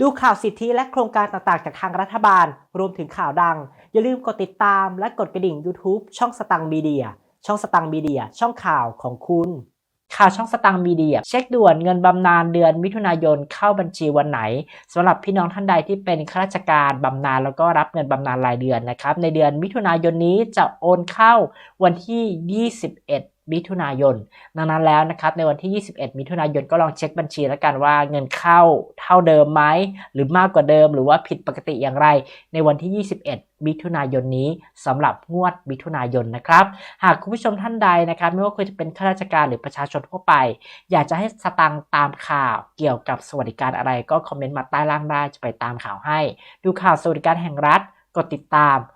ดูข่าวสิทธิและโครงการต่างๆ จากทางรัฐบาล รวมถึงข่าวดัง อย่าลืมกดติดตามและกดกระดิ่ง YouTube ช่องสตังมีเดีย ช่องสตังมีเดีย ช่องข่าวของคุณ ข่าวช่องสตังมีเดีย เช็คด่วนเงินบำนาญเดือนมิถุนายนเข้าบัญชีวันไหนสำหรับพี่น้องท่านใดที่เป็นข้าราชการบำนาญแล้วก็รับเงินบำนาญรายเดือนนะครับ ในเดือนมิถุนายนนี้จะโอนเข้าวันที่ 21มิถุนายน ดังนั้นแล้วนะครับในวันที่ 21 มิถุนายนก็ลองเช็คบัญชีแล้วกันว่าเงินเข้า เท่าเดิมไหมหรือมากกว่าเดิมหรือว่าผิดปกติอย่างไร ในวันที่ 21 มิถุนายนนี้สำหรับงวดมิถุนายนนะครับ หากคุณผู้ชมท่านใดนะครับ ไม่ว่าคุณจะเป็นข้าราชการหรือประชาชนทั่วไป อยากจะให้สตังค์ตามข่าวเกี่ยวกับสวัสดิการอะไรก็คอมเมนต์มาใต้ล่างได้จะไปตามข่าวให้ ดูข่าวสวัสดิการแห่งรัฐกดติดตาม